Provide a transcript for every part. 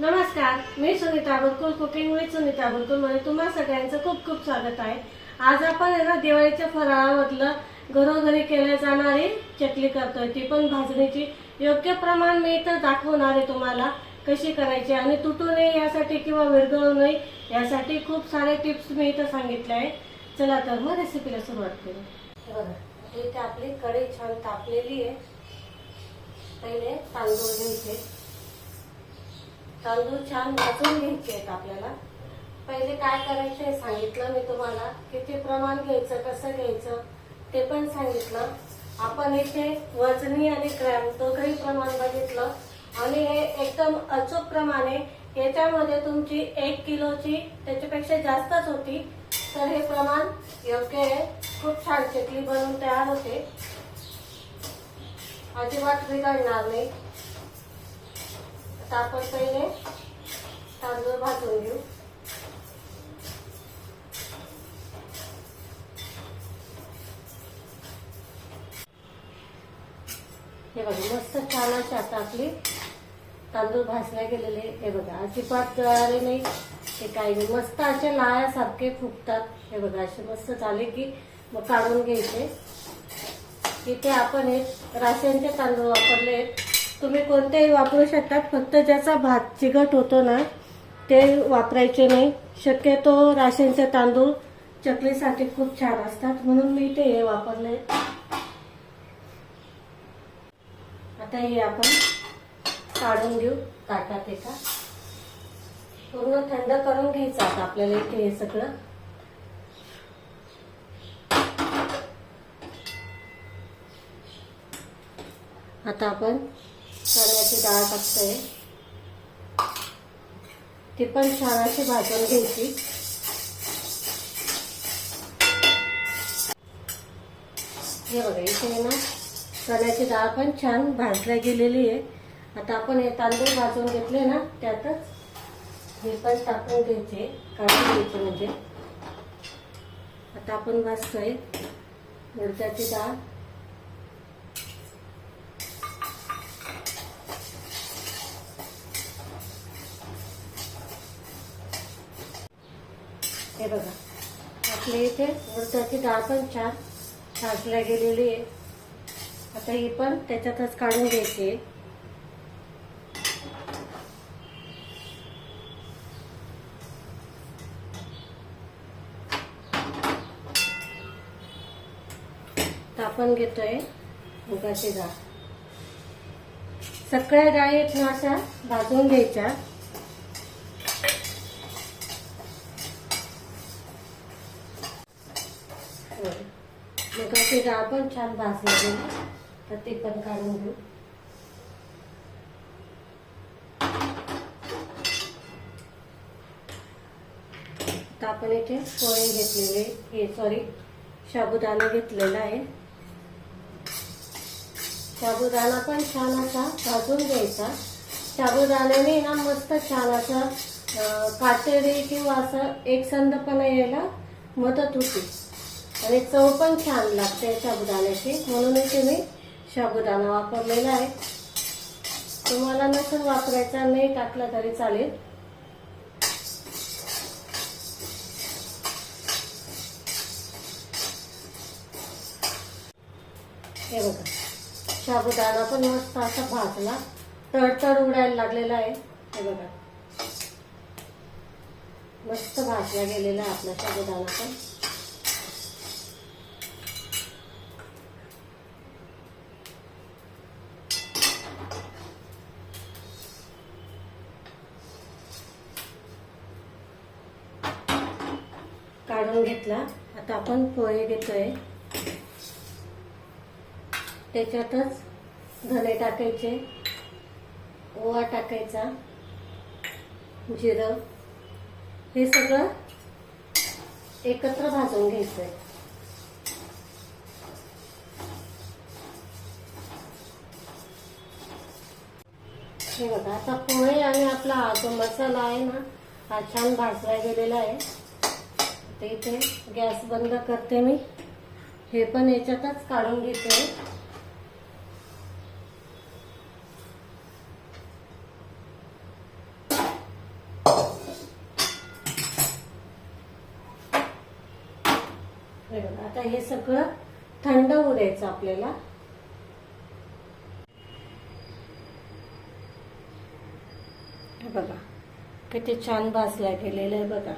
नमस्कार मी Sunita Bulkul cooking with Sunita बुलकुलमध्ये म्हणजे तुम्हा सगळ्यांचं खूप खूप स्वागत आहे. आज आपण आहे ना दिवाळीच्या फराळामधलं घरोघरी केल्या जाणारी चकली करतोय. ती पण भाजणीची. योग्य प्रमाण मी इथं दाखवणार आहे तुम्हाला कशी करायची आणि तुटू नये यासाठी किंवा विरघळू नये यासाठी खूप सारे टिप्स मी इथं सांगितले आहे. चला तर मग रेसिपीला सुरुवात करू. हे इथे आपली कढई छान तापलेली आहे. पहिले तांदूळ घ्यायचे तांदूळ छान भाजून घ्यायचे आहेत आपल्याला. पहिले काय करायचं हे सांगितलं मी तुम्हाला किती प्रमाण घ्यायचं कसं घ्यायचं ते पण सांगितलं. आपण इथे वजनी आणि ग्रॅम दोघंही प्रमाण बघितलं. आणि हे एकदम अचूक प्रमाणे याच्यामध्ये तुमची एक किलोची त्याच्यापेक्षा जास्तच होती. तर हे प्रमाण योग्य आहे. खूप छान चकली बनवून तयार होते. अजिबात बिघडणार नाही. आता आपण पहिले. तांदूळ भाजून घेऊ. हे बघा मस्त छान अशी आता आपली तांदूळ भाजल्या गेलेले हे बघा अजिबात जळाले नाही. ते काही नाही. मस्त असे लायासारखे फुगतात. हे बघा असे मस्त झाले की मग काढून घ्यायचे. इथे आपण हे राशनचे तांदूळ वापरले आहेत. तुम्ही कोणतेही वापरू शकतात फक्त ज्याचा भात चिकट होतो ना ते वापरायचे नाही. शक्यतो राशनचे तांदूळ चकलीसाठी खूप छान असतात म्हणून मी ते हे वापरले. आता हे आपण काढून घेऊ ताटात एका. पूर्ण थंड करून घ्यायचं आता आपल्याला इथे हे सगळं. आता आपण चण्याची डाळ टाकतोय. ती पण छान अशी भाजून घ्यायची. हे बघा इथे ना चण्याची डाळ पण छान भाजल्या गेलेली आहे. आता आपण हे तांदूळ भाजून घेतले ना त्यातच हे पण टाकून घ्यायचे काढून घ्यायचे म्हणजे. आता आपण भाजतोय उडदाची डाळ. हे बघा. आपल्या इथे उडदाची डाळ पण छान भाजल्या गेलेली आहे. आता ही पण त्याच्यातच काढून घ्यायची आहे. आपण घेतोय मुगाची डाळ. सगळ्या डाळी इथून अशा भाजून घ्यायच्या. ते डाळ पण छान भाजले गेली तर ते पण काढून घेऊ. आता आपण इथे पोळे घेतलेले हे सॉरी साबुदाणा घेतलेला आहे. साबुदाणा पण छान असा भाजून घ्यायचा. साबुदाण्याने ना मस्त छान असा काटेरी किंवा असं एकसंधपणा यायला मदत होते. आणि चव पण छान लागते साबुदाण्याची. म्हणून इथे मी साबुदाणा वापरलेला आहे. तुम्हाला नसून वापरायचा नाही टाकला तरी चालेल. हे बघा साबुदाणा पण मस्त असा भाजला. तडतड उडायला लागलेला आहे. हे बघा. मस्त भाजला गेलेला आहे आपला साबुदाणा पण काढून घेतला. आता आपण पोहे घेतोय. त्याच्यातच धने टाकायचे ओवा टाकायचा जिरं. हे सगळं एकत्र भाजून घ्यायचंय. हे बघा आता पोहे आणि आपला जो मसाला आहे ना हा छान भाजला गेलेला आहे. ते इथे. गॅस बंद करते मी. हे पण याच्यातच काढून घेते. आता हे सगळं थंड होऊ द्यायचं आपल्याला. बघा किती छान भाजला गेलेलं आहे बघा.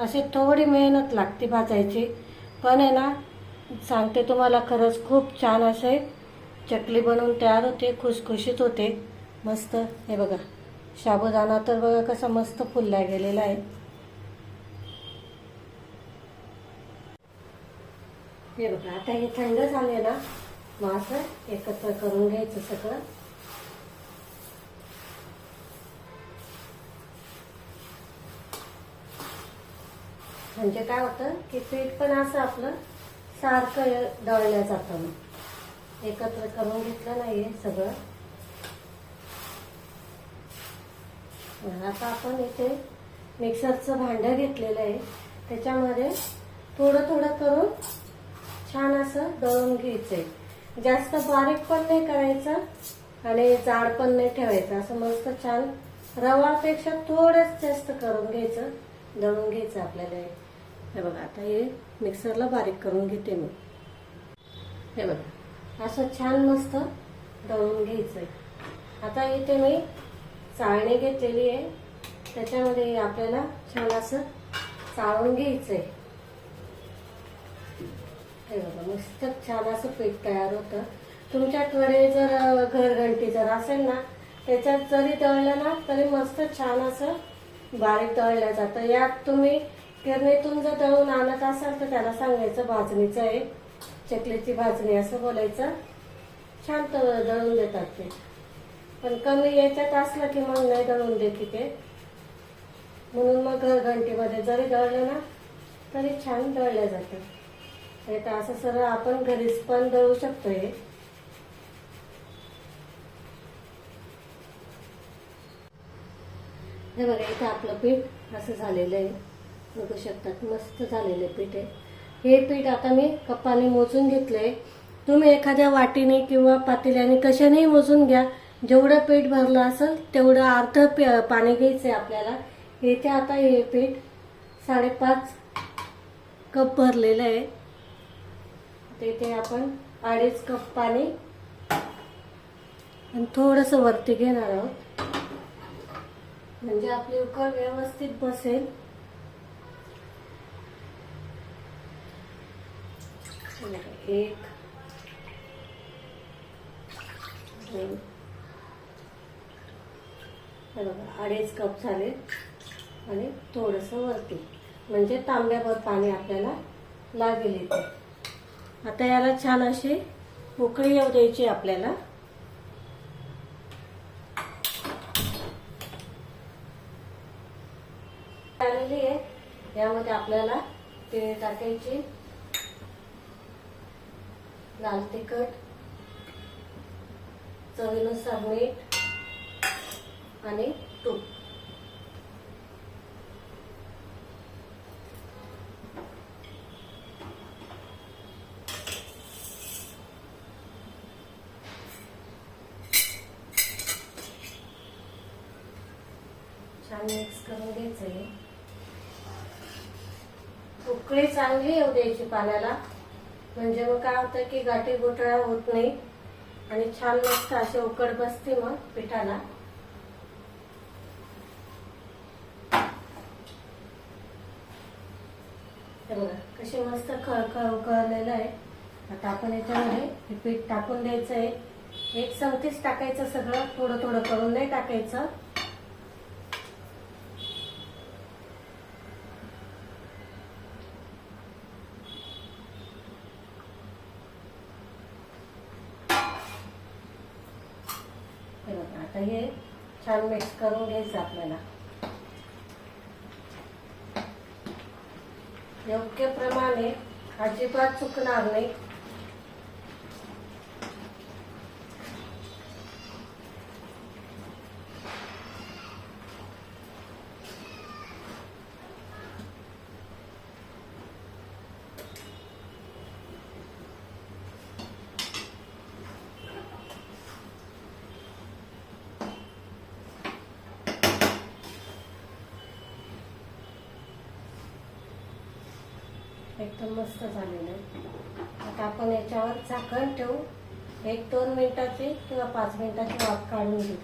अशी थोडी मेहनत लागते भाजायची. पण आहे ना सांगते तुम्हाला खरंच खूप छान असे चकली बनवून तयार होते खुसखुशीत होते. मस्त हे बघा साबुदाणा तर बघा कसा मस्त फुलला गेलेला आहे. हे बघा आता हे थंड झाले ना मग असं एकत्र करून घ्यायचं सगळं. म्हणजे काय होतं की पीठ पण असं आपलं सारखं दळल्या जातं मग. एकत्र करून घेतलं नाहीये सगळं. आता आपण इथे मिक्सरचं भांडं घेतलेलं आहे. त्याच्यामध्ये थोडं थोडं करून छान असं दळून घ्यायचंय. जास्त बारीक पण नाही करायचं आणि जाड पण नाही ठेवायचं. असं मस्त छान रवापेक्षा थोडंच जास्त करून घ्यायचं दळून घ्यायचं आपल्याला हे. बघा आता हे मिक्सरला बारीक करून घेते मी. हे बघा असं छान मस्त दळून घ्यायचंय. आता इथे मी चाळणी घेतलेली आहे. त्याच्यामध्ये आपल्याला छान असं चाळून घ्यायचंय. हे बघा मस्त छान असं पीठ तयार होतं. तुमच्याकडे जर घरघंटी जर असेल ना त्याच्यात जरी दळलं ना तरी मस्त छान असं बारीक दळलं जातं. यात तुम्ही गिरणीतून जर दळून आणत असाल तर त्याला सांगायचं भाजणीचं आहे. चकलीची भाजणी असं बोलायचं. छान त- दळून देतात ते. पण कमी याच्यात असलं की मग नाही दळून देते ते. म्हणून मग घरघंटीमध्ये जरी दळलं ना तरी छान दळलं जातं हे तर असं सरळ आपण घरीच पण दळू शकतो हे हे बघा इथे आपलं पीठ असं झालेलं आहे. बघू शकतात. मस्त झालेले पीठ आहे. हे पीठ आता मी कप्पाने मोजून घेतलंय. तुम्ही एखाद्या वाटीने किंवा पातेल्याने कशानेही मोजून घ्या. जेवढं पीठ भरलं असेल तेवढं अर्ध पाणी पाणी आहे आपल्याला. इथे आता हे पीठ साडेपाच कप भरलेलं आहे. तेथे आपण अडीच कप पाणी आणि थोडंसं वरती घेणार आहोत. म्हणजे आपली उकळ व्यवस्थित बसेल. एक दोन. बघा अडीच कप झाले आणि थोडंसं वरती. म्हणजे तांब्याभर पाणी आपल्याला लागेल इथे. आता याला छान अशी उकळी येऊ द्यायची आपल्याला. आलेली आहे. यामध्ये आपल्याला ते टाकायची. लाल तिखट चवीनुसार मीठ आणि तूप. छान मिक्स करून घ्यायचं उकळी चांगली येऊ द्यायची पाण्याला. म्हणजे मग काय होतं की गाठी गोठळा होत नाही आणि छान मस्त अशी उकड बसते मग पिठाला. बघा कशी मस्त खळखळ उकळलेलं आहे. आता आपण याच्यामध्ये हे पीठ टाकून द्यायचं आहे एक चौथीच टाकायचं सगळं थोडं थोडं करून नाही टाकायचं हे बघा आता हे छान मिक्स करून घ्यायचं आपल्याला. योग्य प्रमाणे अजिबात चुकणार नाही. मस्त झालेलं आहे. आता आपण याच्यावर झाकण ठेवू. एक दोन मिनिटाची किंवा पाच मिनिटाची वाफ काढून घेऊ.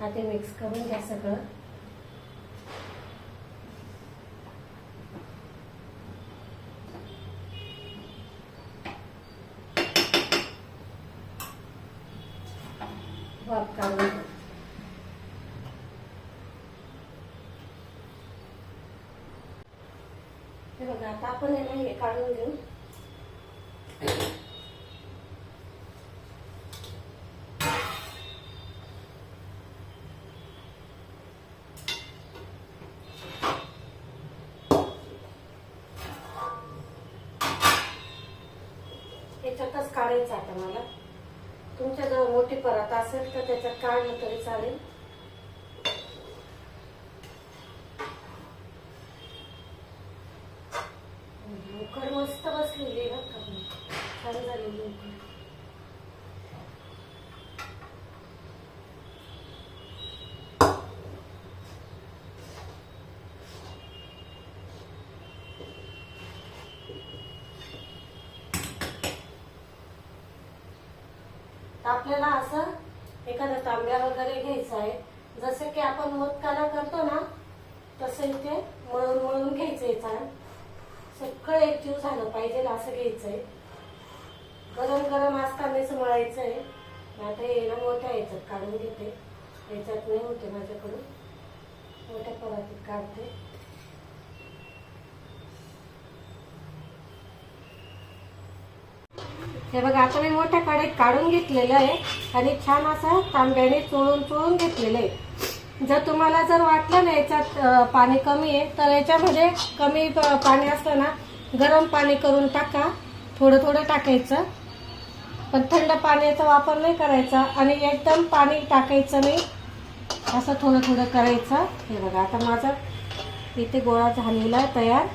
आता मिक्स करून घ्या सगळं वाफ काढून घ्या हे बघा आता आपण याला हे काढून घेऊ. याच्यातच काढायचं आता मला. तुमच्याजवळ मोठी परात असेल तर त्याच्यात काढलं तरी चालेल उकड मस्त बसलेली आहे बरं का पण. छान झालेली उकड तर आपल्याला असं एखादा तांब्या वगैरे घ्यायचा आहे. जसं की आपण मोदकाला करतो ना तसं इथे मळून मळून घ्यायचं छान. सगळं एकजीव झालं पाहिजे असं घ्यायचंय गरम गरम असतानाच मळायचं आहे. आता हे ना मोठ्या याच्यात काढून घेते. याच्यात नाही होते माझ्याकडून. मोठ्या परातीत काढते. हे बघा आता मी मोठ्या कढईत काढून घेतलेलं आहे आणि छान असं तांब्याने चोळून चोळून घेतलेलं आहे. जर तुम्हाला जर वाटलं ना याच्यात पाणी कमी आहे तर याच्यामध्ये कमी प- पाणी असलं ना गरम पाणी करून टाका. थोडं थोडं टाकायचं. पण थंड पाण्याचा वापर नाही करायचा आणि एकदम पाणी टाकायचं नाही. असं थोडं थोडं करायचं. हे बघा आता माझा इथे गोळा झालेला आहे तयार.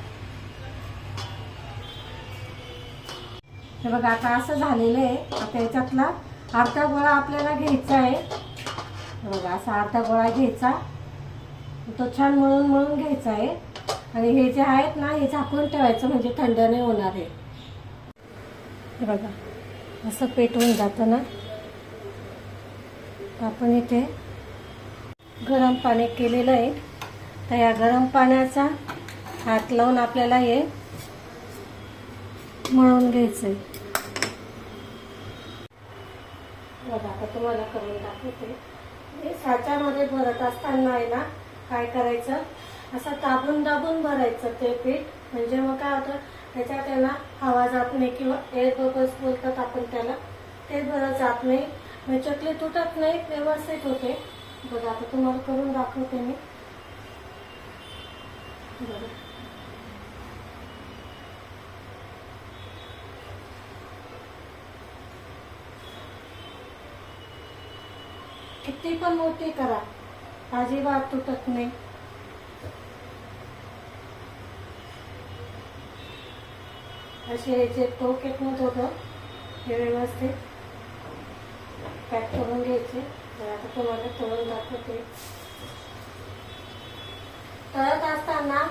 हे बघा आता असं झालेलं आहे. आता याच्यातला अर्धा गोळा आपल्याला घ्यायचा आहे. हे बघा असा अर्धा गोळा घ्यायचा. तो छान मळून मळून घ्यायचा आहे. आणि हे जे आहेत ना हे झाकून ठेवायचं म्हणजे थंड नाही होणार आहे हे बघा असं पेटवून जातं ना. आपण इथे गरम पाणी केलेलं आहे. तर या गरम पाण्याचा हात लावून आपल्याला हे मळून घ्यायचं आहे बघा आता तुम्हाला करून दाखवते. साच्यामध्ये भरत असताना आहे ना काय करायचं? असं दाबून दाबून भरायचं ते पीठ. म्हणजे मग काय होतं? त्याच्यात त्याला हवा जात नाही किंवा एअर बबल्स बोलतात आपण त्याला. ते भरत जात नाही. म्हणजे चकली तुटत नाही व्यवस्थित होते. बघा आता तुम्हाला करून दाखवते मी. बघा. किती पण मोठी करा. अजिबात तुटत नाही. असे जे टोक येत नव्हतं होतं हे व्यवस्थित पॅक करून घ्यायचे. तर आता तुम्हाला तळून दाखवते. तळत असताना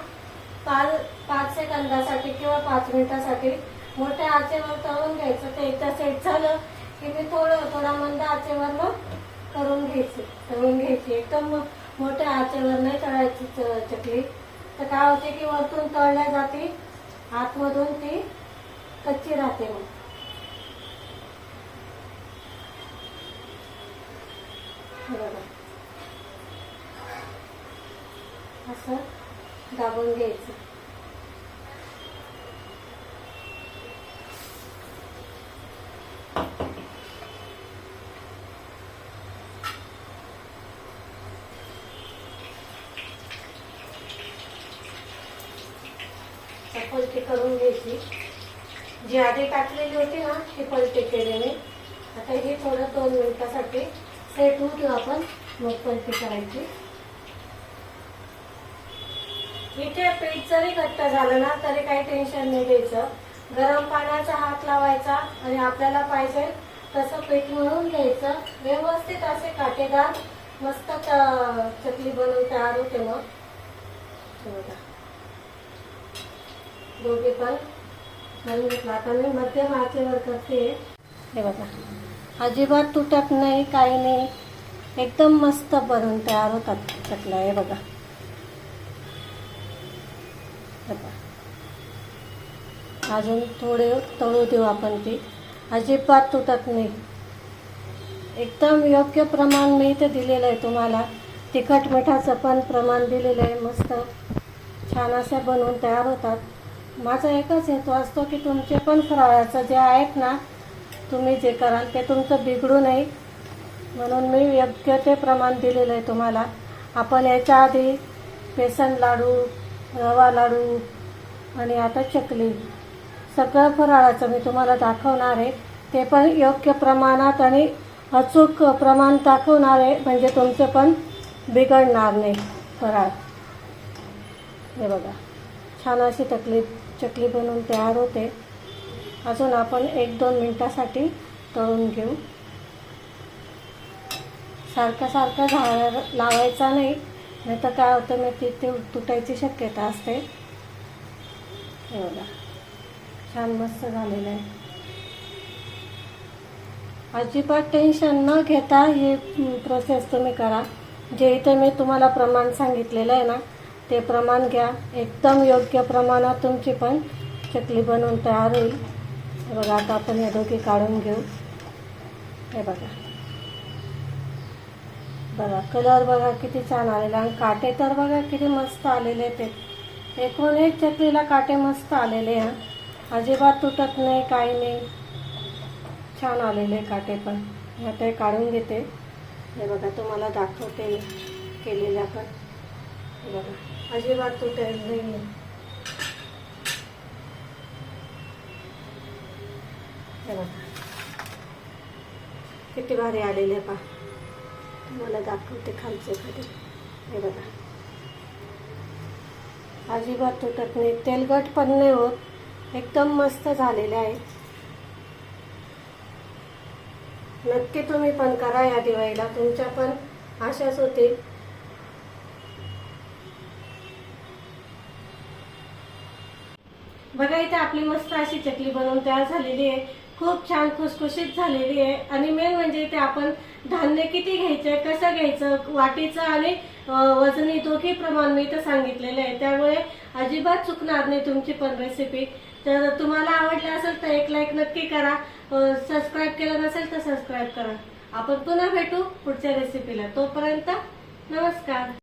पाच पाच सेकंदासाठी किंवा पाच मिनिटासाठी मोठ्या आचेवर तळून घ्यायचं. ते एकदा सेट झालं की मी थोडं थोडा मंद आचेवर मग करून घ्यायची तळून घ्यायची. एकदम मोठ्या आचेवर नाही तळायची चकली. तर काय होते की वरतून तळल्या जाते आतमधून ती कच्ची राहते मग. हे असं दाबून घ्यायचं तर पलटी करून घ्यायची जी आधी टाकलेली होती ना हे पलटे केले मी आता ही थोडं दोन मिनिटासाठी सेट होऊ आपण. मग पलटी करायची. इथे पीठ जरी घट्ट झालं ना तरी काही टेन्शन नाही द्यायचं. गरम पाण्याचा हात लावायचा आणि आपल्याला पाहिजे तसं पीठ मळून घ्यायचं. व्यवस्थित असे काटेदार मस्त चकली बनवून तयार होते मग. दोघे पण घालून घेतलं आता मी मध्यम आचेवर करते. हे बघा. अजिबात तुटत नाही काही नाही. एकदम मस्त बनवून तयार होतात चकल्या हे बघा. बघा. अजून थोडे तळू देऊ आपण ती. अजिबात तुटत नाही. एकदम योग्य प्रमाण मी इथे दिलेलं आहे तुम्हाला. तिखट मिठाचं पण प्रमाण दिलेलं आहे. मस्त. छान असं बनवून तयार होतात. माझा एकच हेतू असतो की तुमचे पण फराळाचं जे आहेत ना तुम्ही जे कराल ते तुमचं बिघडू नये. म्हणून मी योग्य ते प्रमाण दिलेलं आहे तुम्हाला. आपण याच्या आधी बेसन लाडू रवा लाडू आणि आता चकली सगळं फराळाचं मी तुम्हाला दाखवणार आहे. ते पण योग्य प्रमाणात आणि अचूक प्रमाण दाखवणार आहे म्हणजे तुमचे पण बिघडणार नाही फराळ. हे बघा छान अशी तकलीफ चकली बनवून तयार होते. अजून आपण एक दोन मिनटासाठी तळून घेऊ. सारखं सारखं झाड लावायचा नाही नाही तर काय होतं मग ती ते तुटायची शक्यता असते. एवढा छान मस्त झालेलं आहे. अजिबात टेन्शन न घेता ही प्रोसेस तुम्ही करा. जे इथे मी तुम्हाला प्रमाण सांगितलेलं आहे ना ते प्रमाण घ्या. एकदम योग्य प्रमाणात तुमची पण चकली बनवून तयार होईल. बघा आता आपण या दोघी काढून घेऊ. हे बघा. बघा कलर बघा किती छान आलेला आणि काटे तर बघा किती मस्त आलेले ते. एकूण एक चकलीला काटे मस्त आलेले हा अजिबात तुटत नाही काही नाही. छान आलेले काटे पण. ह्या ते काढून घेते. हे बघा तुम्हाला दाखवते केलेल्या पण. बघा. अजिबात तुटेल नाही हे बघा. किती भारी आलेले पा तुम्हाला दाखवते खालचे खाली. हे बघा. अजिबात तुटत नाही. तेलकट पण नाही होत. एकदम मस्त झालेले आहे. नक्की तुम्ही पण करा या दिवाळीला. तुमच्या पण आशाच होतील. बघा इथे आपली मस्त अशी चकली बनवून तयार झालेली आहे. खूप छान खुसखुशीत झालेली आहे. आणि मेन म्हणजे इथे आपण धान्य किती घ्यायचं कसं घ्यायचं वाटीचं आणि वजनी दोघी प्रमाण मी इथं सांगितलेलं आहे. त्यामुळे अजिबात चुकणार नाही तुमची पण रेसिपी तर तुम्हाला आवडली असेल तर एक लाईक नक्की करा. सबस्क्राईब केलं नसेल तर सबस्क्राईब करा. आपण पुन्हा भेटू पुढच्या रेसिपीला तोपर्यंत नमस्कार.